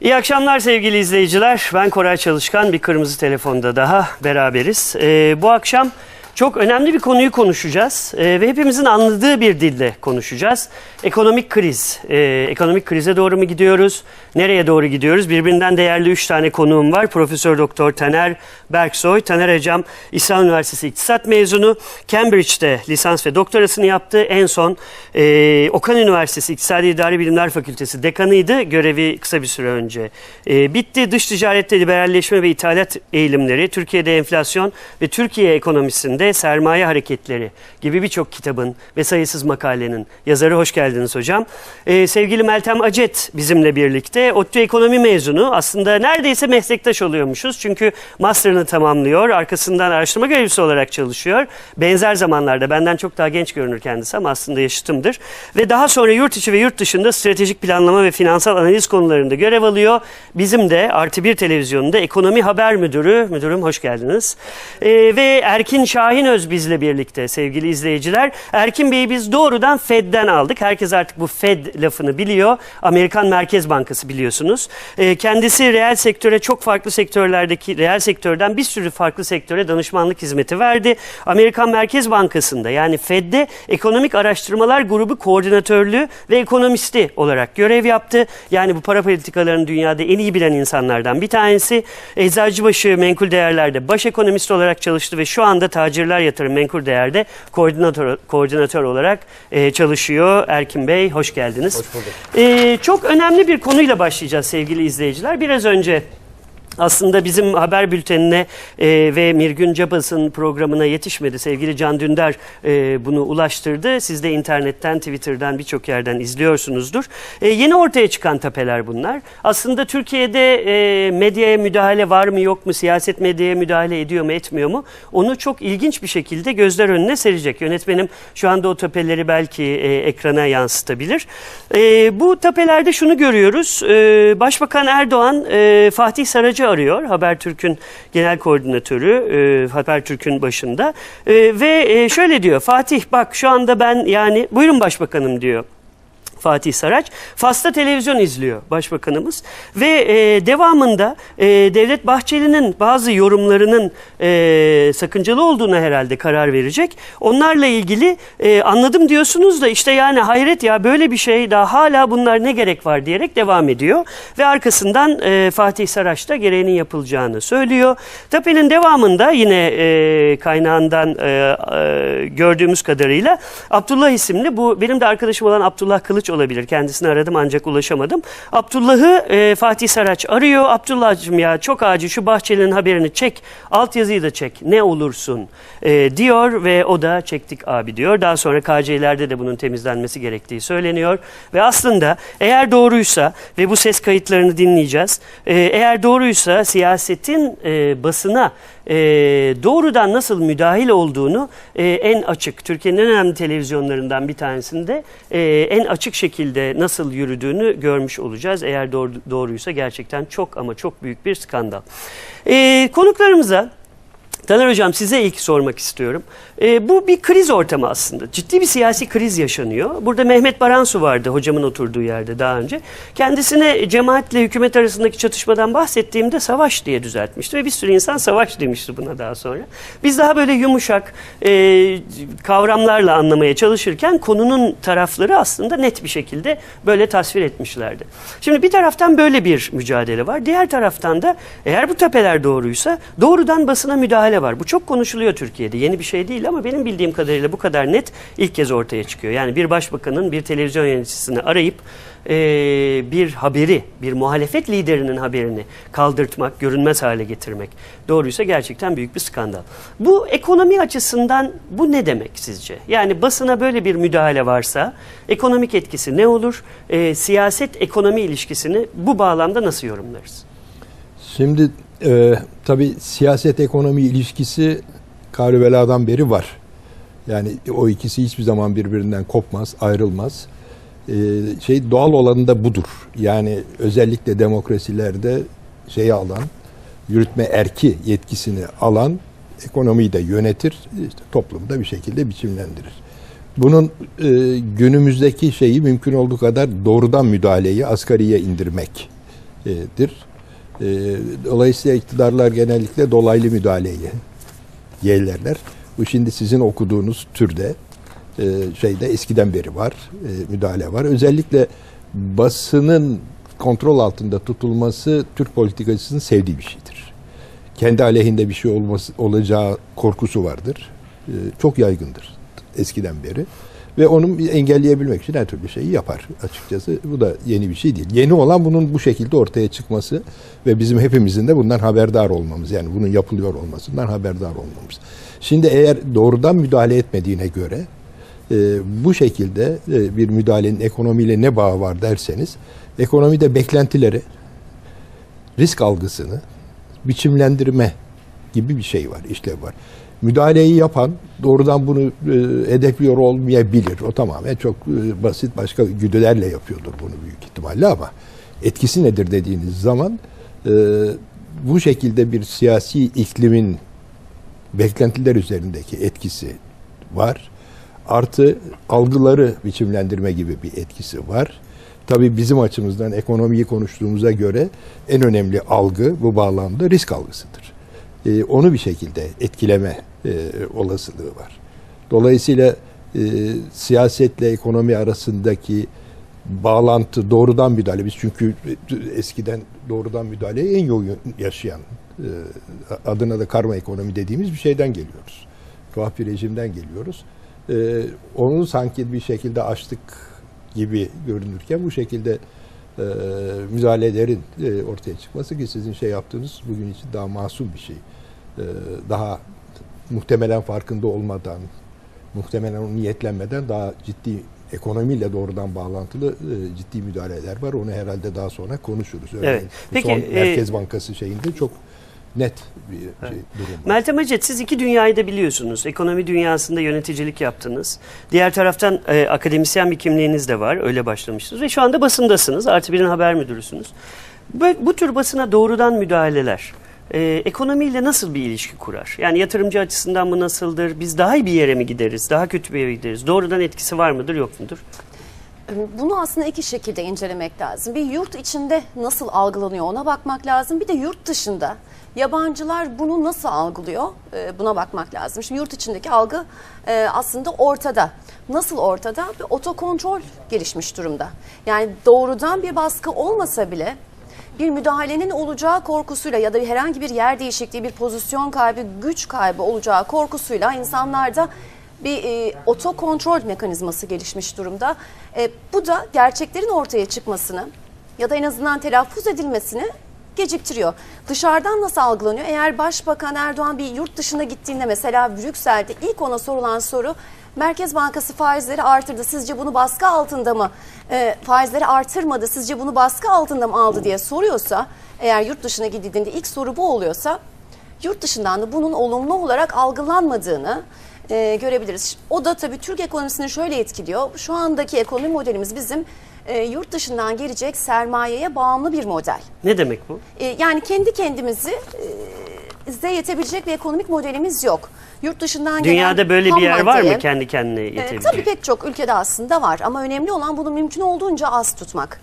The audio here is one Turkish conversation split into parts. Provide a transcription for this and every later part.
İyi akşamlar sevgili izleyiciler. Ben Koray Çalışkan. Bir Kırmızı Telefon'da daha beraberiz. Ee, bu akşam çok önemli bir konuyu konuşacağız Ee, ve hepimizin anladığı bir dille konuşacağız. Ekonomik kriz. Ee, ekonomik krize doğru mu gidiyoruz? Nereye doğru gidiyoruz? Birbirinden değerli üç tane konuğum var. Profesör Doktor Taner Berksoy. Taner Hocam İslam Üniversitesi İktisat mezunu. Cambridge'de lisans ve doktorasını yaptı. En son e, Okan Üniversitesi İktisadi İdari Bilimler Fakültesi dekanıydı. Görevi kısa bir süre önce e, bitti. Dış ticarette liberalleşme ve ithalat eğilimleri, Türkiye'de enflasyon ve Türkiye ekonomisinde sermaye hareketleri gibi birçok kitabın ve sayısız makalenin yazarı. Hoş geldiniz hocam. E, sevgili Meltem Acet bizimle birlikte. ODTÜ ekonomi mezunu. Aslında neredeyse meslektaş oluyormuşuz. Çünkü master'ını tamamlıyor. Arkasından araştırma görevlisi olarak çalışıyor. Benzer zamanlarda benden çok daha genç görünür kendisi ama aslında yaşıtımdır. Ve daha sonra yurt içi ve yurt dışında stratejik planlama ve finansal analiz konularında görev alıyor. Bizim de Artı Bir Televizyonu'nda ekonomi haber müdürü. Müdürüm hoş geldiniz. Ee, ve Erkin Şahinöz bizle birlikte sevgili izleyiciler. Erkin Bey'i biz doğrudan Fed'den aldık. Herkes artık bu Fed lafını biliyor. Amerikan Merkez Bankası biliyorsunuz. Ee, kendisi reel sektöre çok farklı sektörlerdeki reel sektörden bir sürü farklı sektöre danışmanlık hizmeti verdi. Amerikan Merkez Bankası'nda yani Fed'de Ekonomik Araştırmalar Grubu Koordinatörlüğü ve ekonomisti olarak görev yaptı. Yani bu para politikalarını dünyada en iyi bilen insanlardan bir tanesi. Eczacıbaşı Menkul Değerler'de baş ekonomist olarak çalıştı ve şu anda Tacirler Yatırım Menkul Değer'de koordinatör, koordinatör olarak e, çalışıyor. Erkin Bey hoş geldiniz. Hoş bulduk. E, çok önemli bir konuyla başlayacağız sevgili izleyiciler. Biraz önce aslında bizim haber bültenine e, ve Mirgün Cabas'ın programına yetişmedi. Sevgili Can Dündar e, bunu ulaştırdı. Siz de internetten, Twitter'dan birçok yerden izliyorsunuzdur. E, yeni ortaya çıkan tapeler bunlar. Aslında Türkiye'de e, medyaya müdahale var mı yok mu, siyaset medyaya müdahale ediyor mu etmiyor mu? Onu çok ilginç bir şekilde gözler önüne serecek. Yönetmenim şu anda o tapeleri belki e, ekrana yansıtabilir. E, bu tapelerde şunu görüyoruz. E, Başbakan Erdoğan e, Fatih Saracı arıyor. Habertürk'ün genel koordinatörü e, Habertürk'ün başında. E, ve e, şöyle diyor. Fatih bak şu anda ben yani buyurun başbakanım diyor. Fatih Saraç. Fas'ta televizyon izliyor başbakanımız ve e, devamında e, Devlet Bahçeli'nin bazı yorumlarının e, sakıncalı olduğuna herhalde karar verecek. Onlarla ilgili e, anladım diyorsunuz da işte yani hayret ya böyle bir şey daha hala bunlar ne gerek var diyerek devam ediyor. Ve arkasından e, Fatih Saraç da gereğinin yapılacağını söylüyor. Tapenin devamında yine e, kaynağından e, e, gördüğümüz kadarıyla Abdullah isimli bu benim de arkadaşım olan Abdullah Kılıç olabilir. Kendisini aradım ancak ulaşamadım. Abdullah'ı e, Fatih Saraç arıyor. Abdullah'cığım ya çok acil şu Bahçeli'nin haberini çek. Altyazıyı da çek. Ne olursun e, diyor ve o da çektik abi diyor. Daha sonra KC'lerde de bunun temizlenmesi gerektiği söyleniyor. Ve aslında eğer doğruysa ve bu ses kayıtlarını dinleyeceğiz. E, eğer doğruysa siyasetin e, basına e, doğrudan nasıl müdahil olduğunu e, en açık, Türkiye'nin en önemli televizyonlarından bir tanesinde e, en açık şekilde nasıl yürüdüğünü görmüş olacağız. Eğer doğru, doğruysa gerçekten çok ama çok büyük bir skandal. E, konuklarımıza Taner Hocam size ilk sormak istiyorum. Ee, bu bir kriz ortamı aslında. Ciddi bir siyasi kriz yaşanıyor. Burada Mehmet Baransu vardı hocamın oturduğu yerde daha önce. Kendisine cemaatle hükümet arasındaki çatışmadan bahsettiğimde savaş diye düzeltmişti. Ve bir sürü insan savaş demişti buna daha sonra. Biz daha böyle yumuşak e, kavramlarla anlamaya çalışırken konunun tarafları aslında net bir şekilde böyle tasvir etmişlerdi. Şimdi bir taraftan böyle bir mücadele var. Diğer taraftan da eğer bu tepeler doğruysa doğrudan basına müdahale var. Bu çok konuşuluyor Türkiye'de. Yeni bir şey değil ama benim bildiğim kadarıyla bu kadar net ilk kez ortaya çıkıyor. Yani bir başbakanın bir televizyon yöneticisini arayıp e, bir haberi, bir muhalefet liderinin haberini kaldırtmak, görünmez hale getirmek doğruysa gerçekten büyük bir skandal. Bu ekonomi açısından bu ne demek sizce? Yani basına böyle bir müdahale varsa ekonomik etkisi ne olur? E, siyaset ekonomi ilişkisini bu bağlamda nasıl yorumlarız? Şimdi e, tabii siyaset ekonomi ilişkisi Karüvela'dan beri var. Yani o ikisi hiçbir zaman birbirinden kopmaz, ayrılmaz. E, şey doğal olanı da budur. Yani özellikle demokrasilerde şeyi alan, yürütme erki yetkisini alan ekonomiyi de yönetir, işte toplumu da bir şekilde biçimlendirir. Bunun e, günümüzdeki şeyi mümkün olduğu kadar doğrudan müdahaleyi asgariye indirmek şeydir. E, dolayısıyla iktidarlar genellikle dolaylı müdahaleyi yeğlerler. Bu şimdi sizin okuduğunuz türde e, şeyde eskiden beri var, e, müdahale var. Özellikle basının kontrol altında tutulması Türk politikacısının sevdiği bir şeydir. Kendi aleyhinde bir şey olması olacağı korkusu vardır. E, çok yaygındır eskiden beri. Ve onu engelleyebilmek için her türlü şeyi yapar açıkçası. Bu da yeni bir şey değil. Yeni olan bunun bu şekilde ortaya çıkması ve bizim hepimizin de bundan haberdar olmamız. Yani bunun yapılıyor olmasından haberdar olmamız. Şimdi eğer doğrudan müdahale etmediğine göre e, bu şekilde e, bir müdahalenin ekonomiyle ne bağı var derseniz ekonomide beklentileri, risk algısını biçimlendirme gibi bir şey var, işlev var. Müdahaleyi yapan doğrudan bunu e, hedefliyor olmayabilir. O tamamen çok e, basit başka güdülerle yapıyordur bunu büyük ihtimalle ama etkisi nedir dediğiniz zaman e, bu şekilde bir siyasi iklimin beklentiler üzerindeki etkisi var. Artı algıları biçimlendirme gibi bir etkisi var. Tabii bizim açımızdan ekonomiyi konuştuğumuza göre en önemli algı bu bağlamda risk algısıdır. Ee, onu bir şekilde etkileme e, olasılığı var. Dolayısıyla e, siyasetle ekonomi arasındaki bağlantı doğrudan müdahale. Biz çünkü eskiden doğrudan müdahaleyi en yoğun yaşayan e, adına da karma ekonomi dediğimiz bir şeyden geliyoruz. Tuhaf bir rejimden geliyoruz. E, onu sanki bir şekilde açtık gibi görünürken bu şekilde e, müdahalelerin e, ortaya çıkması ki sizin şey yaptığınız bugün için daha masum bir şey. E, daha muhtemelen farkında olmadan, muhtemelen onu niyetlenmeden daha ciddi ekonomiyle doğrudan bağlantılı e, ciddi müdahaleler var. Onu herhalde daha sonra konuşuruz. Örneğin Evet. Peki, son e, Merkez Bankası şeyinde çok net bir şey, durum var. Meltem Hacet siz iki dünyayı da biliyorsunuz. Ekonomi dünyasında yöneticilik yaptınız. Diğer taraftan e, akademisyen bir kimliğiniz de var. Öyle başlamışsınız. Ve şu anda basındasınız. Artı birinin haber müdürüsünüz. Bu, bu tür basına doğrudan müdahaleler e, ekonomiyle nasıl bir ilişki kurar? Yani yatırımcı açısından mı nasıldır? Biz daha iyi bir yere mi gideriz? Daha kötü bir yere gideriz? Doğrudan etkisi var mıdır yok mudur? Bunu aslında iki şekilde incelemek lazım. Bir yurt içinde nasıl algılanıyor ona bakmak lazım. Bir de yurt dışında yabancılar bunu nasıl algılıyor e, buna bakmak lazım. Şimdi yurt içindeki algı e, aslında ortada. Nasıl ortada? Bir otokontrol gelişmiş durumda. Yani doğrudan bir baskı olmasa bile bir müdahalenin olacağı korkusuyla ya da herhangi bir yer değişikliği, bir pozisyon kaybı, güç kaybı olacağı korkusuyla insanlarda bir e, otokontrol mekanizması gelişmiş durumda. E, bu da gerçeklerin ortaya çıkmasını ya da en azından telaffuz edilmesini geciktiriyor. Dışarıdan nasıl algılanıyor? Eğer Başbakan Erdoğan bir yurt dışına gittiğinde mesela Brüksel'de ilk ona sorulan soru Merkez Bankası faizleri artırdı. Sizce bunu baskı altında mı? E, faizleri artırmadı. Sizce bunu baskı altında mı aldı diye soruyorsa eğer yurt dışına gidildiğinde ilk soru bu oluyorsa yurt dışından da bunun olumlu olarak algılanmadığını e, görebiliriz. O da tabii Türk ekonomisini şöyle etkiliyor. Şu andaki ekonomi modelimiz bizim e, yurt dışından gelecek sermayeye bağımlı bir model. Ne demek bu? E, yani kendi kendimizi e, size yetebilecek bir ekonomik modelimiz yok. Yurt dışından Dünyada gelen böyle bir yer var mı kendi kendine e, yetebilecek? tabii pek çok ülkede aslında var ama önemli olan bunu mümkün olduğunca az tutmak.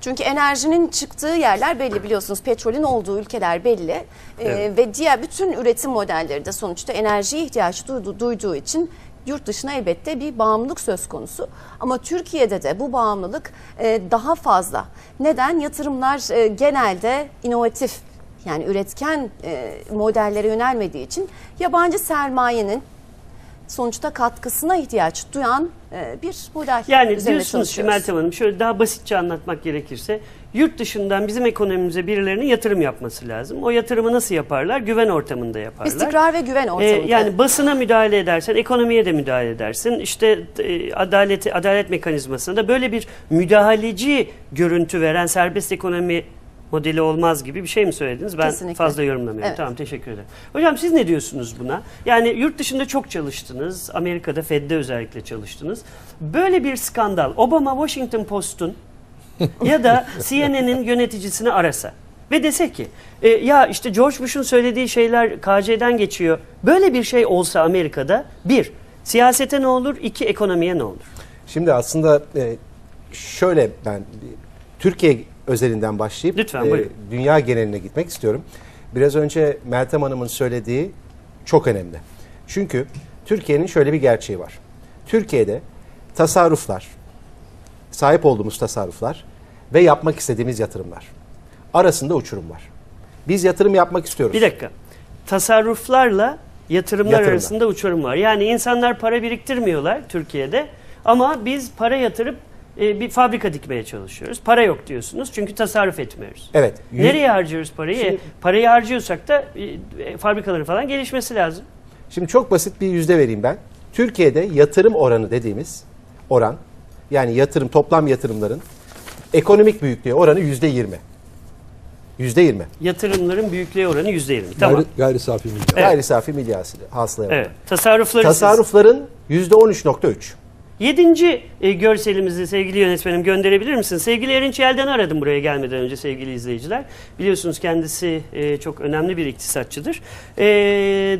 Çünkü enerjinin çıktığı yerler belli biliyorsunuz. Petrolün olduğu ülkeler belli. E, Evet. ve diğer bütün üretim modelleri de sonuçta enerjiye ihtiyaç duyduğu, duyduğu için yurt dışına elbette bir bağımlılık söz konusu. Ama Türkiye'de de bu bağımlılık e, daha fazla. Neden? Yatırımlar e, genelde inovatif yani üretken e, modellere yönelmediği için yabancı sermayenin sonuçta katkısına ihtiyaç duyan e, bir model Yani diyorsunuz ki. Meltem Hanım şöyle daha basitçe anlatmak gerekirse yurt dışından bizim ekonomimize birilerinin yatırım yapması lazım. O yatırımı nasıl yaparlar? Güven ortamında yaparlar. İstikrar ve güven Ee, ortamında. yani basına müdahale edersen, ekonomiye de müdahale edersin. İşte e, adaleti, adalet mekanizmasına da böyle bir müdahaleci görüntü veren serbest ekonomi modeli olmaz gibi bir şey mi söylediniz? Ben Kesinlikle. fazla yorumlamıyorum. Evet. Tamam teşekkür ederim. Hocam siz ne diyorsunuz buna? Yani yurt dışında çok çalıştınız. Amerika'da Fed'de özellikle çalıştınız. Böyle bir skandal Obama Washington Post'un ya da CNN'in yöneticisini arasa ve dese ki e, ya işte George Bush'un söylediği şeyler KC'den geçiyor. Böyle bir şey olsa Amerika'da bir, siyasete ne olur? iki ekonomiye ne olur? Şimdi aslında e, şöyle ben Türkiye özelinden başlayıp Lütfen, e, buyurun. dünya geneline gitmek istiyorum. Biraz önce Meltem Hanım'ın söylediği çok önemli. Çünkü Türkiye'nin şöyle bir gerçeği var. Türkiye'de tasarruflar, sahip olduğumuz tasarruflar ve yapmak istediğimiz yatırımlar arasında uçurum var. Biz yatırım yapmak istiyoruz. Bir dakika. Tasarruflarla yatırımlar Yatırımlar. arasında uçurum var. Yani insanlar para biriktirmiyorlar Türkiye'de ama biz para yatırıp e, bir fabrika dikmeye çalışıyoruz. Para yok diyorsunuz çünkü tasarruf etmiyoruz. Evet. yüz- Nereye harcıyoruz parayı? Şimdi- E, parayı harcıyorsak da e, e, fabrikaların falan gelişmesi lazım. Şimdi çok basit bir yüzde vereyim ben. Türkiye'de yatırım oranı dediğimiz oran yani yatırım toplam yatırımların ekonomik büyüklüğü oranı yüzde yirmi. Yüzde yirmi. Yatırımların büyüklüğü oranı %20. Tamam. Gayri, gayri safi milli. Evet. Gayri safi hasılaya Evet. Tasarrufları Tasarrufların yüzde on üç nokta üç. Yedinci e, görselimizi sevgili yönetmenim gönderebilir misin? Sevgili Erinç Yelden aradım buraya gelmeden önce sevgili izleyiciler. Biliyorsunuz kendisi e, çok önemli bir iktisatçıdır. E,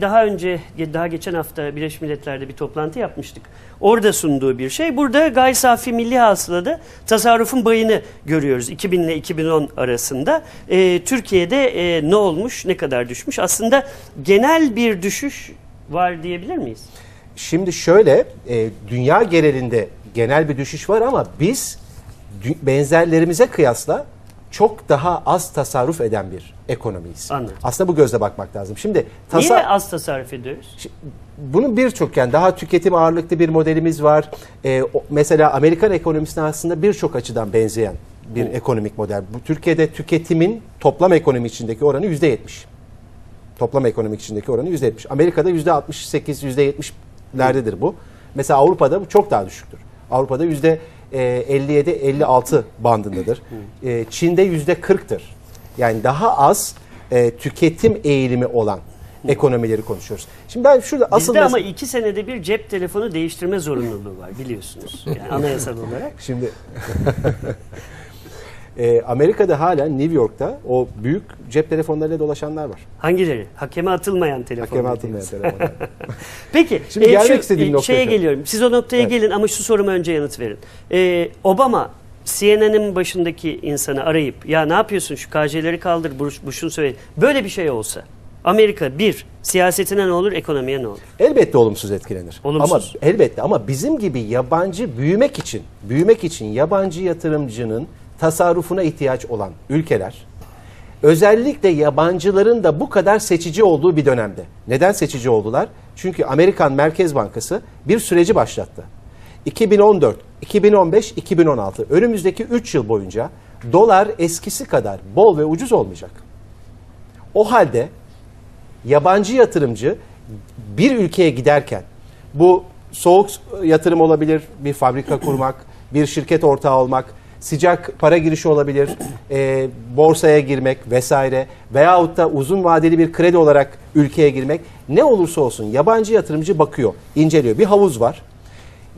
daha önce, daha geçen hafta Birleşmiş Milletler'de bir toplantı yapmıştık. Orada sunduğu bir şey. Burada gayri safi milli hasılada tasarrufun bayını görüyoruz 2000 ile 2010 arasında. E, Türkiye'de e, ne olmuş, ne kadar düşmüş? Aslında genel bir düşüş var diyebilir miyiz? Şimdi şöyle e, dünya genelinde genel bir düşüş var ama biz benzerlerimize kıyasla çok daha az tasarruf eden bir ekonomiyiz. Anladım. Aslında bu gözle bakmak lazım. Şimdi tasa Niye az tasarruf ediyoruz? Şimdi, bunun birçok yani daha tüketim ağırlıklı bir modelimiz var. Ee, o, mesela Amerikan ekonomisine aslında birçok açıdan benzeyen bir hmm. ekonomik model. Bu Türkiye'de tüketimin toplam ekonomi içindeki oranı %70. Toplam ekonomik içindeki oranı %70. Amerika'da %68, %70 lerdedir bu. Mesela Avrupa'da bu çok daha düşüktür. Avrupa'da yüzde e, 57-56 bandındadır. E, Çin'de yüzde 40'tır. Yani daha az e, tüketim eğilimi olan ekonomileri konuşuyoruz. Şimdi ben şurada asıl... Bizde ama iki senede bir cep telefonu değiştirme zorunluluğu var biliyorsunuz. Yani anayasal olarak. Şimdi e, Amerika'da hala New York'ta o büyük cep telefonlarıyla dolaşanlar var. Hangileri? Hakeme atılmayan telefon. Hakeme atılmayan telefonlar. Peki. Şimdi e, gelmek şu, istediğim e, noktaya Şeye geliyorum. Siz o noktaya Evet. gelin ama şu soruma önce yanıt verin. E, Obama CNN'in başındaki insanı arayıp ya ne yapıyorsun şu KJ'leri kaldır Bush, Bush'un söyle. Böyle bir şey olsa Amerika bir siyasetine ne olur ekonomiye ne olur? Elbette olumsuz etkilenir. Olumsuz. Ama elbette ama bizim gibi yabancı büyümek için, büyümek için yabancı yatırımcının tasarrufuna ihtiyaç olan ülkeler özellikle yabancıların da bu kadar seçici olduğu bir dönemde. Neden seçici oldular? Çünkü Amerikan Merkez Bankası bir süreci başlattı. 2014, 2015, 2016 önümüzdeki 3 yıl boyunca dolar eskisi kadar bol ve ucuz olmayacak. O halde yabancı yatırımcı bir ülkeye giderken bu soğuk yatırım olabilir, bir fabrika kurmak, bir şirket ortağı olmak, sıcak para girişi olabilir, e, borsaya girmek vesaire veyahut da uzun vadeli bir kredi olarak ülkeye girmek ne olursa olsun yabancı yatırımcı bakıyor, inceliyor. Bir havuz var.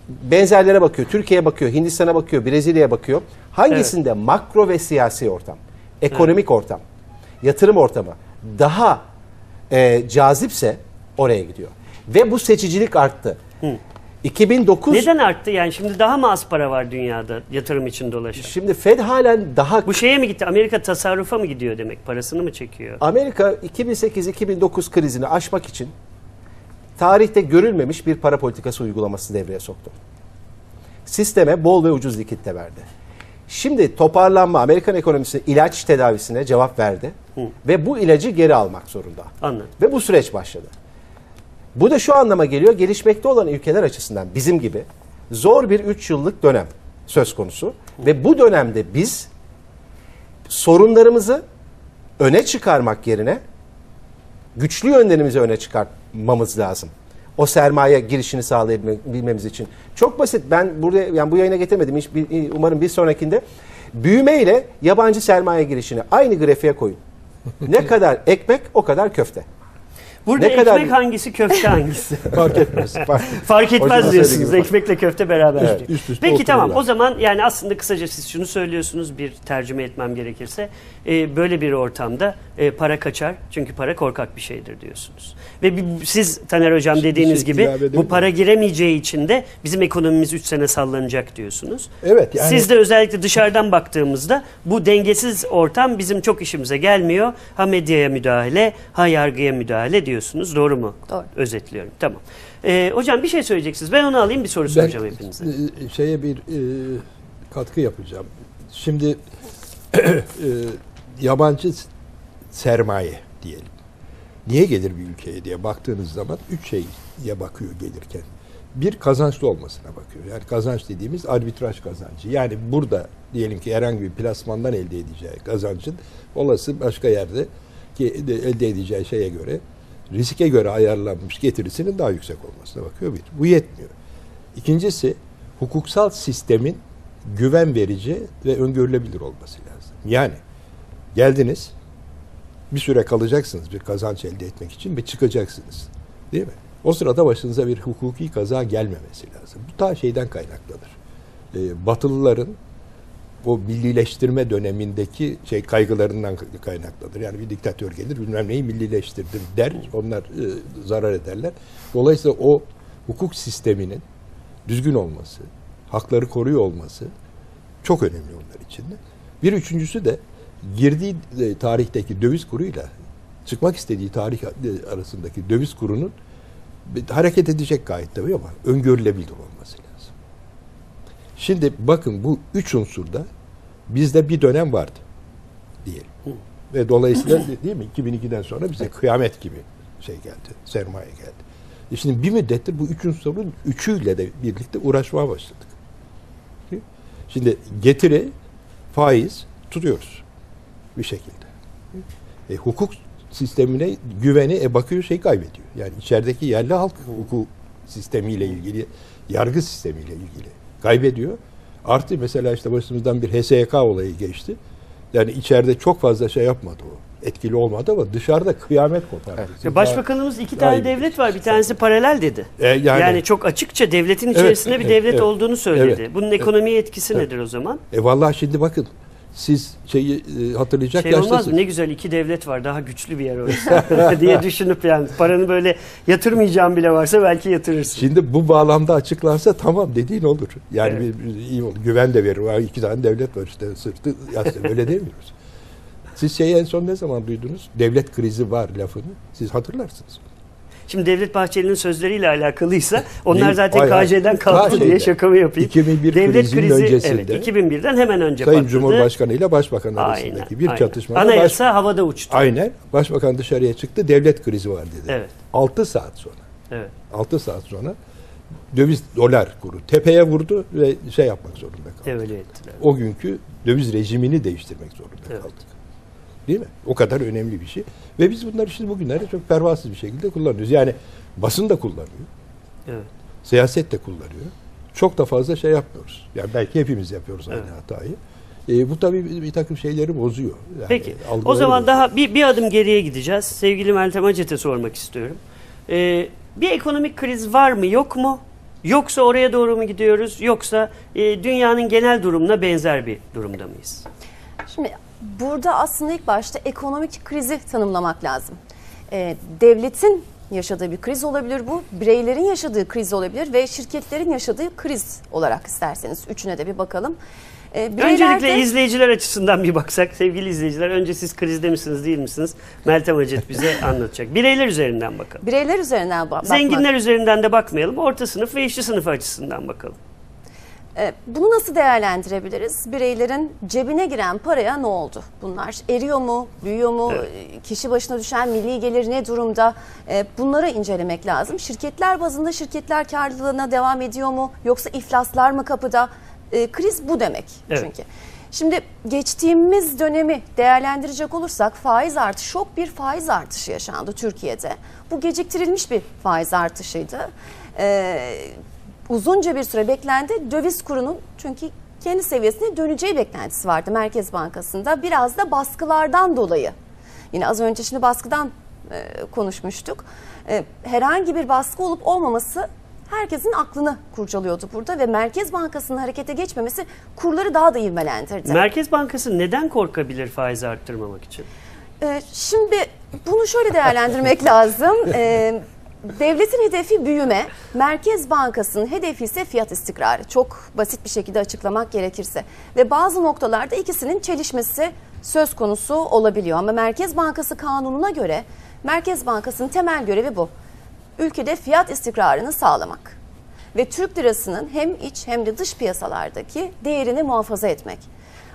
Benzerlere bakıyor. Türkiye'ye bakıyor, Hindistan'a bakıyor, Brezilya'ya bakıyor. Hangisinde makro ve siyasi ortam, ekonomik ortam, yatırım ortamı daha e, cazipse oraya gidiyor. Ve bu seçicilik arttı. 2009 Neden arttı? Yani şimdi daha mı az para var dünyada yatırım için dolaşan? şimdi Fed halen daha Bu şeye mi gitti? Amerika tasarrufa mı gidiyor demek? Parasını mı çekiyor? Amerika 2008-2009 krizini aşmak için tarihte görülmemiş bir para politikası uygulaması devreye soktu. Sisteme bol ve ucuz likit de verdi. Şimdi toparlanma Amerikan ekonomisi ilaç tedavisine cevap verdi ve bu ilacı geri almak zorunda. Anladım. Ve bu süreç başladı. Bu da şu anlama geliyor, gelişmekte olan ülkeler açısından bizim gibi zor bir 3 yıllık dönem söz konusu. Ve bu dönemde biz sorunlarımızı öne çıkarmak yerine güçlü yönlerimizi öne çıkartmamız lazım. O sermaye girişini sağlayabilmemiz için. Çok basit. Ben burada yani bu yayına getirmedim. Hiç umarım bir sonrakinde büyüme ile yabancı sermaye girişini aynı grafiğe koyun. Ne kadar ekmek o kadar köfte. Burada Ne kadar- ekmek hangisi, köfte hangisi? Fark etmez. Fark, Fark etmez Hocam diyorsunuz. Ekmekle köfte beraber. Evet, üst üste Peki tamam. O zaman yani aslında kısaca siz şunu söylüyorsunuz bir tercüme etmem gerekirse. e, böyle bir ortamda e, para kaçar. Çünkü para korkak bir şeydir diyorsunuz. Ve bir- siz Taner Hocam Bir dediğiniz şey gibi bu para giremeyeceği için de bizim ekonomimiz 3 sene sallanacak diyorsunuz. Evet, yani- Siz de özellikle dışarıdan baktığımızda bu dengesiz ortam bizim çok işimize gelmiyor. Ha medyaya müdahale, ha yargıya müdahale diyorsunuz. Doğru mu? Doğru. Özetliyorum. Tamam. Ee, hocam bir şey söyleyeceksiniz. Ben onu alayım bir soru soracağım hepinize. e, şeye bir e, katkı yapacağım. Şimdi e, yabancı sermaye diyelim. Niye gelir bir ülkeye diye baktığınız zaman üç şeye bakıyor gelirken. Bir kazançlı olmasına bakıyor. Yani kazanç dediğimiz arbitraj kazancı. Yani burada diyelim ki herhangi bir plasmandan elde edeceği kazancın olası başka yerde ki de- elde edeceği şeye göre riske göre ayarlanmış getirisinin daha yüksek olmasına bakıyor bir. Bu yetmiyor. İkincisi hukuksal sistemin güven verici ve öngörülebilir olması lazım. Yani geldiniz bir süre kalacaksınız bir kazanç elde etmek için ve çıkacaksınız. Değil mi? O sırada başınıza bir hukuki kaza gelmemesi lazım. Bu ta şeyden kaynaklanır. Ee, Batılıların o millileştirme dönemindeki şey kaygılarından kaynaklanır. Yani bir diktatör gelir bilmem neyi millileştirdim der. Onlar e, zarar ederler. Dolayısıyla o hukuk sisteminin düzgün olması, hakları koruyor olması çok önemli onlar için de. Bir üçüncüsü de girdiği e, tarihteki döviz kuruyla çıkmak istediği tarih e, arasındaki döviz kurunun hareket edecek gayet tabii ama öngörülebilir olması lazım. Şimdi bakın bu üç unsurda bizde bir dönem vardı diyelim. Ve dolayısıyla değil mi 2002'den sonra bize kıyamet gibi şey geldi, sermaye geldi. E şimdi bir müddettir bu üç unsurun üçüyle de birlikte uğraşmaya başladık. Şimdi getiri, faiz tutuyoruz bir şekilde. E, hukuk sistemine güveni e, bakıyor şey kaybediyor. Yani içerideki yerli halk hukuk sistemiyle ilgili, yargı sistemiyle ilgili kaybediyor. Artı mesela işte başımızdan bir HSYK olayı geçti. Yani içeride çok fazla şey yapmadı o. Etkili olmadı ama dışarıda kıyamet kopardı. Siz Ya Başbakanımız iki tane daha devlet var. Bir tanesi paralel dedi. E, yani- yani, çok açıkça devletin Evet, içerisinde bir evet, devlet evet. olduğunu söyledi. Evet, Bunun evet. ekonomiye etkisi Evet. nedir o zaman? E vallahi şimdi bakın siz şeyi e, hatırlayacak Şey olmaz mı? yaştasınız. Ne güzel iki devlet var. Daha güçlü bir yer orası diye düşünüp yani paranı böyle yatırmayacağım bile varsa belki yatırırsın. Şimdi bu bağlamda açıklansa tamam dediğin olur. Yani Evet. bir, bir iyi olur. Güven de verir. İki tane devlet var işte sırtı. Öyle demiyoruz. Siz şeyi en son ne zaman duydunuz? Devlet krizi var lafını. Siz hatırlarsınız. Şimdi Devlet Bahçeli'nin sözleriyle alakalıysa onlar zaten hayır. KJ'den kalktı Ta diye şakamı yapayım. 2001 Devlet krizi öncesinde evet 2001'den hemen önce Sayın patladı. Cumhurbaşkanı ile Başbakan arasındaki Aynen, bir aynen. çatışmada baş, Anayasa havada uçtu. aynen Başbakan dışarıya çıktı. Devlet krizi var dedi. Evet. 6 saat sonra Evet. 6 saat sonra döviz dolar kuru tepeye vurdu ve şey yapmak zorunda kaldı. Devalüe ettiler. o günkü döviz rejimini değiştirmek zorunda Evet. kaldık. Değil mi? O kadar önemli bir şey. Ve biz bunları şimdi bugünlerde çok pervasız bir şekilde kullanıyoruz. Yani basın da kullanıyor. Evet. Siyaset de kullanıyor. Çok da fazla şey yapmıyoruz. Yani belki hepimiz yapıyoruz aynı Evet. hatayı. E, bu tabii bir, bir takım şeyleri bozuyor. Yani Peki. O zaman bozuyor. daha bir, bir adım geriye gideceğiz. Sevgili Meltem Acet'e sormak istiyorum. Ee, bir ekonomik kriz var mı yok mu? Yoksa oraya doğru mu gidiyoruz? Yoksa e, dünyanın genel durumuna benzer bir durumda mıyız? Şimdi burada aslında ilk başta ekonomik krizi tanımlamak lazım. Ee, devletin yaşadığı bir kriz olabilir bu, bireylerin yaşadığı kriz olabilir ve şirketlerin yaşadığı kriz olarak isterseniz üçüne de bir bakalım. Ee, bireyler Öncelikle izleyiciler açısından bir baksak. Sevgili izleyiciler önce siz krizde misiniz değil misiniz? Meltem Acet bize anlatacak. Bireyler üzerinden bakalım. bireyler üzerinden ba- bakmak. Zenginler üzerinden de bakmayalım. Orta sınıf ve işçi sınıfı açısından bakalım. Ee, Bunu nasıl değerlendirebiliriz? Bireylerin cebine giren paraya ne oldu? Bunlar eriyor mu, büyüyor mu? Evet. Ee, Kişi başına düşen milli gelir ne durumda? Ee, Bunları incelemek lazım. Şirketler bazında şirketler karlılığına devam ediyor mu? Yoksa iflaslar mı kapıda? Kriz bu demek Evet. çünkü. Şimdi geçtiğimiz dönemi değerlendirecek olursak faiz artışı, şok bir faiz artışı yaşandı Türkiye'de. Bu geciktirilmiş bir faiz artışıydı. Ee, uzunca bir süre beklendi. Döviz kurunun çünkü kendi seviyesine döneceği beklentisi vardı Merkez Bankası'nda. Biraz da baskılardan dolayı. Yine az önce şimdi baskıdan e, konuşmuştuk. E, herhangi bir baskı olup olmaması herkesin aklını kurcalıyordu burada ve Merkez Bankası'nın harekete geçmemesi kurları daha da ivmelendirdi. Merkez Bankası neden korkabilir faizi arttırmamak için? Ee, Şimdi bunu şöyle değerlendirmek lazım. Ee, Devletin hedefi büyüme, Merkez Bankası'nın hedefi ise fiyat istikrarı. Çok basit bir şekilde açıklamak gerekirse. Ve bazı noktalarda ikisinin çelişmesi söz konusu olabiliyor. Ama Merkez Bankası kanununa göre Merkez Bankası'nın temel görevi bu. Ülkede fiyat istikrarını sağlamak ve Türk lirasının hem iç hem de dış piyasalardaki değerini muhafaza etmek.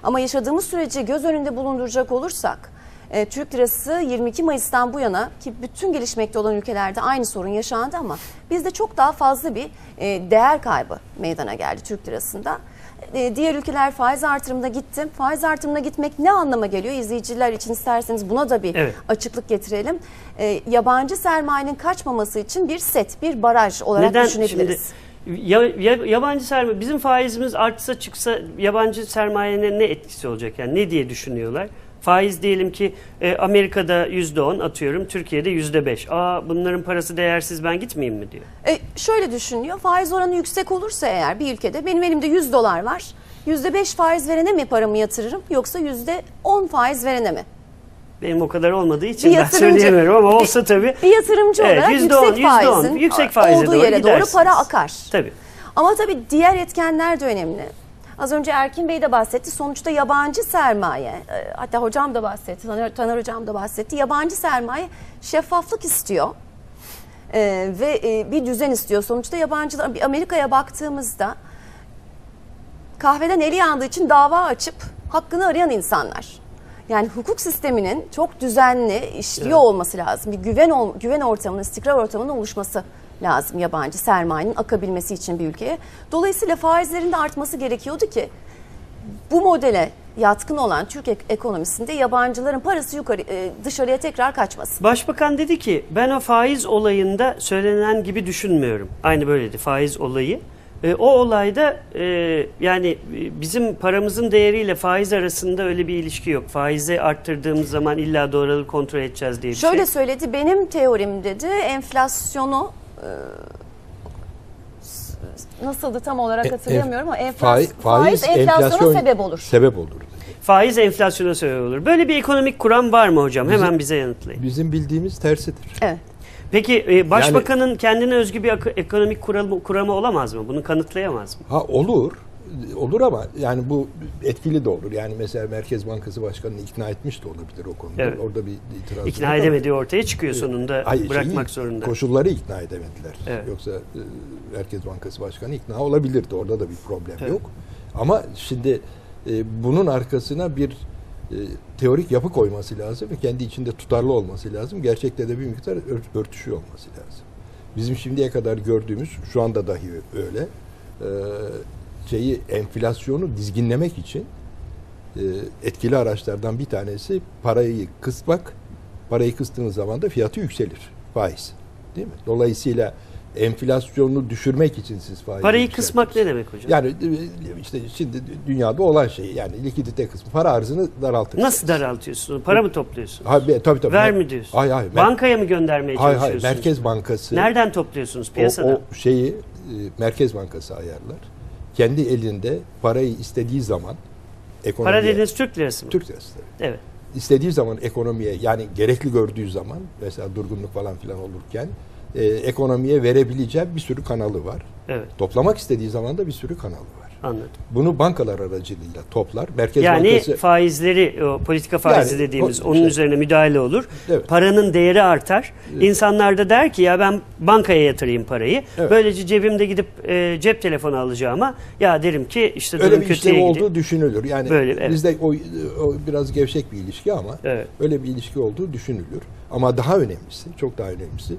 Ama yaşadığımız süreci göz önünde bulunduracak olursak e, Türk lirası 22 Mayıs'tan bu yana ki bütün gelişmekte olan ülkelerde aynı sorun yaşandı ama bizde çok daha fazla bir e, değer kaybı meydana geldi Türk lirasında. E, diğer ülkeler faiz artırımına gitti. Faiz artırımına gitmek ne anlama geliyor? İzleyiciler için isterseniz buna da bir Evet. açıklık getirelim. E, yabancı sermayenin kaçmaması için bir set, bir baraj olarak Neden düşünebiliriz. şimdi ya, ya- yabancı sermaye bizim faizimiz artsa çıksa yabancı sermayenin ne etkisi olacak yani ne diye düşünüyorlar? Faiz diyelim ki e, Amerika'da yüzde on atıyorum Türkiye'de yüzde beş. Aa bunların parası değersiz ben gitmeyeyim mi diyor. E, şöyle düşünüyor. Faiz oranı yüksek olursa eğer bir ülkede benim elimde 100 dolar var. %5 faiz verene mi paramı yatırırım yoksa %10 faiz verene mi? Benim o kadar olmadığı için ben söyleyemiyorum ama olsa tabii. Bir yatırımcı Evet, olarak yüzde on, yüksek yüzde on. faizin Yüksek faize olduğu doğru yere doğru gidersiniz. para akar. Tabii. Ama tabii diğer etkenler de önemli. Az önce Erkin Bey de bahsetti. Sonuçta yabancı sermaye, e, hatta hocam da bahsetti, Taner, Taner hocam da bahsetti. Yabancı sermaye şeffaflık istiyor. E, ve e, bir düzen istiyor. Sonuçta yabancılar, bir Amerika'ya baktığımızda kahveden eli yandığı için dava açıp hakkını arayan insanlar. Yani hukuk sisteminin çok düzenli işliyor olması lazım. Bir güven güven ortamının, istikrar ortamının oluşması lazım yabancı sermayenin akabilmesi için bir ülkeye. Dolayısıyla faizlerin de artması gerekiyordu ki bu modele yatkın olan Türk ek- ekonomisinde yabancıların parası yukarı e, dışarıya tekrar kaçmasın. Başbakan dedi ki ben o faiz olayında söylenen gibi düşünmüyorum. Aynı böyleydi faiz olayı. E, o olayda e, yani bizim paramızın değeriyle faiz arasında öyle bir ilişki yok. Faizi arttırdığımız zaman illa doğralı kontrol edeceğiz diye bir Şöyle şey. söyledi, benim teorim dedi, enflasyonu nasıldı tam olarak E- hatırlamıyorum ama enflas- Faiz, faiz, enflasyona sebep olur. Sebep olur. dedi. Faiz enflasyona sebep olur. Böyle bir ekonomik kuram var mı hocam? Hemen bize yanıtlayın. Bizim bildiğimiz tersidir. Evet. Peki e, başbakanın kendine özgü bir ekonomik kuramı, kuramı olamaz mı? Bunu kanıtlayamaz mı? Ha olur. Olur ama yani bu etkili de olur. Yani mesela Merkez Bankası Başkanı'nı ikna etmiş de olabilir o konuda. Evet. Orada bir itiraz İkna ama- edemediği ortaya çıkıyor sonunda Hayır, bırakmak şeyi, zorunda. Koşulları ikna edemediler. Evet. Yoksa e, Merkez Bankası Başkanı ikna olabilirdi. Orada da bir problem Evet. yok. Ama şimdi e, bunun arkasına bir e, teorik yapı koyması lazım ve kendi içinde tutarlı olması lazım. Gerçekte de bir miktar ör- örtüşüyor olması lazım. Bizim şimdiye kadar gördüğümüz, şu anda dahi öyle, e, şeyi enflasyonu dizginlemek için e, etkili araçlardan bir tanesi parayı kısmak. Parayı kıstığınız zaman da fiyatı yükselir. Faiz. Değil mi? Dolayısıyla enflasyonu düşürmek için siz faizi Parayı kısmak ne demek hocam? Yani e, işte şimdi dünyada olan şey yani likidite kısmı para arzını daraltır. Nasıl daraltıyorsun? Para mı topluyorsun? Ha, tabii tabii. Ver mi diyorsun? Hayır hayır. Bankaya mı göndermeye hayır, hayır. çalışıyorsunuz? Merkez Bankası Nereden topluyorsunuz o, piyasadan? o şeyi e, Merkez Bankası ayarlar. Kendi elinde parayı istediği zaman ekonomiye, Para dediğiniz Türk lirası mı? Türk lirası tabii. Evet. istediği zaman ekonomiye yani gerekli gördüğü zaman mesela durgunluk falan filan olurken e, ekonomiye verebileceği bir sürü kanalı var. Evet. Toplamak istediği zaman da bir sürü kanalı var. Anladım. Bunu bankalar aracılığıyla toplar. Merkez Yani Bankası faizleri, o politika faizi Yani, dediğimiz o- onun şey- üzerine müdahale olur. Evet. Paranın değeri artar. İnsanlar da der ki ya ben bankaya yatırayım parayı. Evet. Böylece cebimde gidip e, cep telefonu alacağıma ya derim ki işte durum öyle bir kötüye işlev gidiyor. olduğu düşünülür. Yani Böyle, evet. bizde o, o biraz gevşek bir ilişki ama Evet. öyle bir ilişki olduğu düşünülür. Ama daha önemlisi, çok daha önemlisi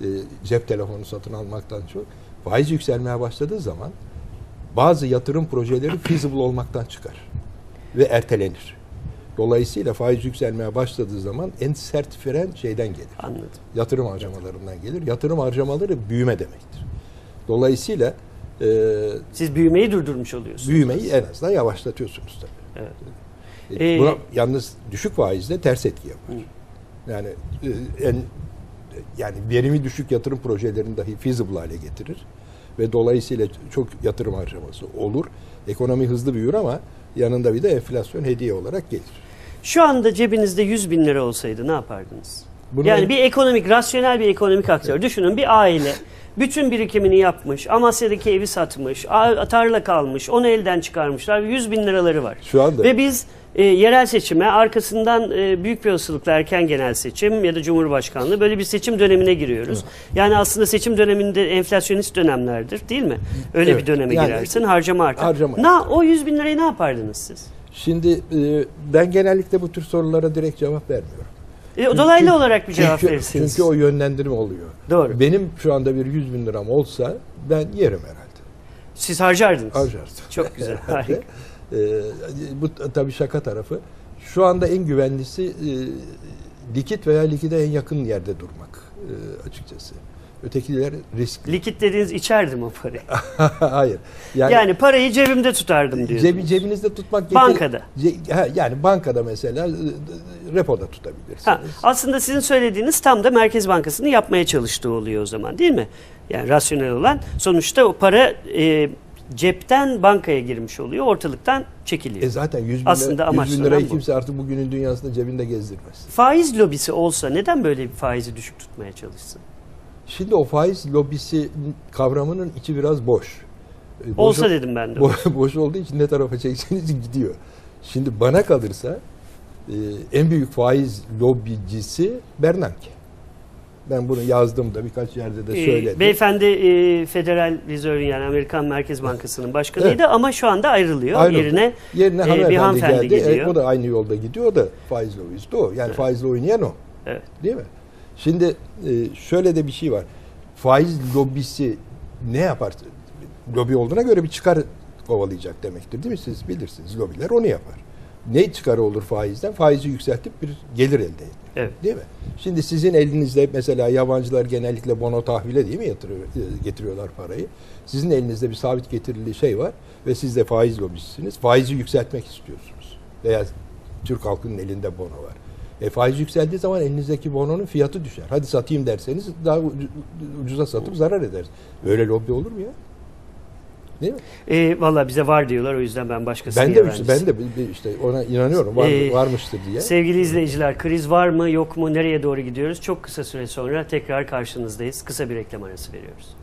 e, cep telefonu satın almaktan çok faiz yükselmeye başladığı zaman bazı yatırım projeleri feasible olmaktan çıkar ve ertelenir. Dolayısıyla faiz yükselmeye başladığı zaman en sert fren şeyden gelir. Anladım. Yatırım harcamalarından gelir. Yatırım harcamaları büyüme demektir. Dolayısıyla e, Siz büyümeyi durdurmuş oluyorsunuz. büyümeyi en azından yavaşlatıyorsunuz tabii. Evet. E, Ee, Buna yalnız düşük faizle ters etki yapar. Yani e, en yani verimi düşük yatırım projelerini dahi feasible hale getirir ve dolayısıyla çok yatırım harcaması olur. Ekonomi hızlı büyür ama yanında bir de enflasyon hediye olarak gelir. Şu anda cebinizde 100 bin lira olsaydı ne yapardınız? Bunu- yani bir ekonomik, rasyonel bir ekonomik aktör. Düşünün bir aile bütün birikimini yapmış, Amasya'daki evi satmış, tarla kalmış, onu elden çıkarmışlar. 100 bin liraları var. Şu anda- Ve biz e, yerel seçime arkasından e, büyük bir olasılıkla erken genel seçim ya da cumhurbaşkanlığı böyle bir seçim dönemine giriyoruz. Yani aslında seçim döneminde enflasyonist dönemlerdir değil mi? Öyle Evet, bir döneme yani- girersin harcama artar. Harcama Na, o 100 bin lirayı ne yapardınız siz? Şimdi e, ben genellikle bu tür sorulara direkt cevap vermiyorum. E, dolaylı olarak bir cevap çünkü, verirsiniz. Çünkü o yönlendirme oluyor. Doğru. Benim şu anda bir 100 bin liram olsa ben yerim herhalde. Siz harcardınız. Harcardım. Çok güzel, harika. Ee, bu tabii şaka tarafı. Şu anda en güvenlisi e, likit veya likide en yakın yerde durmak e, açıkçası. Ötekiler riskli. Likit dediğiniz içerdim o parayı. Hayır. Yani, parayı cebimde tutardım diyorsunuz. cebi, cebinizde tutmak Bankada. Ce- ha, yani bankada mesela e, repoda tutabilirsiniz. Ha, aslında sizin söylediğiniz tam da Merkez Bankası'nın yapmaya çalıştığı oluyor o zaman değil mi? Yani rasyonel olan sonuçta o para e, cepten bankaya girmiş oluyor, ortalıktan çekiliyor. E zaten 100 bin, Aslında lira, amaç 100 bin lirayı bu. kimse artık bugünün dünyasında cebinde gezdirmez. Faiz lobisi olsa neden böyle bir faizi düşük tutmaya çalışsın? Şimdi o faiz lobisi kavramının içi biraz boş. E, boş- Olsa dedim ben de. Bo- boş olduğu için ne tarafa çekseniz gidiyor. Şimdi bana kalırsa e, en büyük faiz lobicisi Bernanke. Ben bunu yazdım da birkaç yerde de Ee, söyledim. beyefendi e, Federal Reserve'ün yani Amerikan Merkez Bankası'nın başkanıydı ama şu anda ayrılıyor. Ayrıldı. Yerine, Yerine e, hanımefendi bir hanımefendi geldi. E, geliyor. o da aynı yolda gidiyor. Da faiz lobisi. O. Yani faizle oynayan o. Evet. Değil mi? Şimdi e, şöyle de bir şey var. Faiz lobisi ne yapar? Lobi olduğuna göre bir çıkar kovalayacak demektir değil mi? Siz bilirsiniz. Lobiler onu yapar. Ne çıkarı olur faizden? Faizi yükseltip bir gelir elde etmek. Evet. Değil mi? Şimdi sizin elinizde mesela yabancılar genellikle bono tahvile değil mi yatırıyor, e, getiriyorlar parayı. Sizin elinizde bir sabit getirili şey var ve siz de faiz lobisisiniz. Faizi yükseltmek istiyorsunuz. Veya Türk halkının elinde bono var. E faiz yükseldiği zaman elinizdeki bononun fiyatı düşer. Hadi satayım derseniz daha ucu- ucuza satıp zarar ederiz. Böyle lobi olur mu ya? Değil mi? E, Valla bize var diyorlar o yüzden ben başkasını Ben de işte, ben de işte ona inanıyorum. Var, Ee, varmıştır diye. Sevgili izleyiciler kriz var mı yok mu nereye doğru gidiyoruz? Çok kısa süre sonra tekrar karşınızdayız. Kısa bir reklam arası veriyoruz.